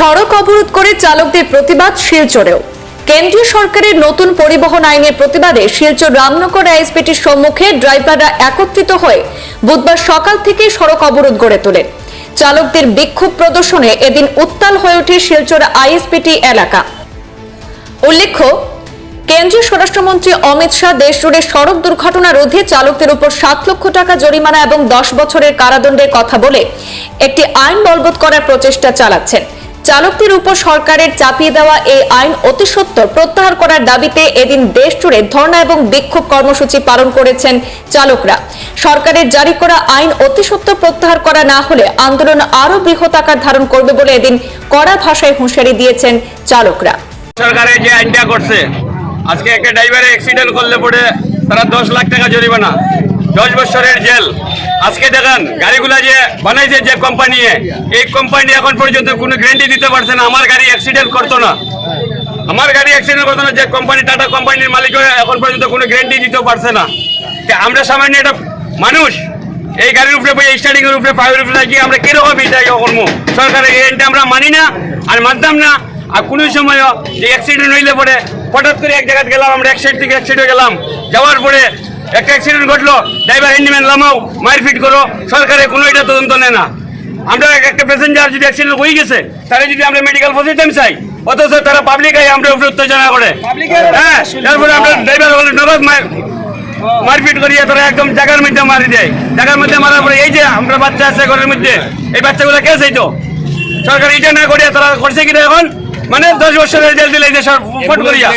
সড়ক অবরোধ করে চালকদের প্রতিবাদ শিলচরেও। কেন্দ্রীয় সরকারের নতুন পরিবহন আইনের প্রতিবাদে শিলচর রামনগর আইএসপিটির সম্মুখে ড্রাইভাররা একত্রিত হয়ে বুধবার সকাল থেকে সড়ক অবরোধ গড়ে তোলেন। চালকদের বিক্ষোভ প্রদর্শনে এদিন উত্তাল হয়ে ওঠে শিলচর আইএসপিটি এলাকা। উল্লেখ্য, কেন্দ্রীয় স্বরাষ্ট্রমন্ত্রী অমিত শাহ দেশজুড়ে সড়ক দুর্ঘটনা রোধে চালকদের উপর সাত লক্ষ টাকা জরিমানা এবং দশ বছরের কারাদণ্ডের কথা বলে একটি আইন বলবৎ করার প্রচেষ্টা চালাচ্ছেন। চালকদের উপর সরকারের চাপিয়ে দেওয়া এই আইন অতি সত্বর প্রত্যাহার করার দাবিতে এদিন দেশ জুড়ে ধর্ণা এবং বিক্ষোভ কর্মসূচি পালন করেছেন চালকরা। সরকারের জারি করা আইন অতি সত্বর প্রত্যাহার করা না হলে আন্দোলন আরও বৃহৎ আকার ধারণ করবে বলে এদিন কড়া ভাষায় হুঁশিয়ারি দিয়েছেন চালকরা। সরকারের যে আইনটা করছে, আজকে একটা ড্রাইভারে অ্যাক্সিডেন্ট করলে পরে তারা দশ লাখ টাকা জরিমানা। দশ বছরের জেল। আজকে দেখেন, গাড়িগুলা যে বানাইছে যে কোম্পানি এই কোম্পানি এখন পর্যন্ত কোনো গ্যারান্টি দিতে পারছে না। আমার গাড়ি অ্যাক্সিডেন্ট করতো না। আমার গাড়ি অ্যাক্সিডেন্ট করতো না, যে কোম্পানি টাটা কোম্পানির মালিক এখন পর্যন্ত কোনো গ্যারান্টি দিতে পারছে না। আমরা সামান্য একটা মানুষ, এই গাড়ির উপরে স্টার্টিং এর উপরে পায়ের উপরে গিয়ে আমরা কীরকম এটা করব? সরকারের আইনটা আমরা মানি না আর মানতাম না। আর কোনো সময় যে অ্যাক্সিডেন্ট হইলে পরে হঠাৎ করে এক জায়গায় গেলাম, আমরা এক সাইড থেকে এক সাইডে গেলাম। যাওয়ার পরে একটা অ্যাক্সিডেন্ট ঘটলো ড্রাইভার হ্যান্ডিম্যান লামাও মারপিট করো সরকারের কোনো এটা তদন্ত নেয় না। আমরা এক- একটা প্যাসেঞ্জার যদি অ্যাক্সিডেন্ট হয়ে গেছে তারা যদি আমরা মেডিকেল ফসিলাম চাই অথচ তারা পাবলিক আই আমরা উপরে উত্তেজনা করে। হ্যাঁ তারপরে আমরা ড্রাইভার বলে নগদ মারপিট করিয়ে তারা একদম জায়গার মধ্যে মারি দেয়। জায়গার মধ্যে মারার পরে এই যে আমরা বাচ্চা আছে ঘরের মধ্যে এই বাচ্চাগুলো কে চাইতো? সরকার এটা না করিয়া তারা করছে কিনা এখন? মানে দশ বছরের জেল দিলে এই যে সব ফট করিয়া।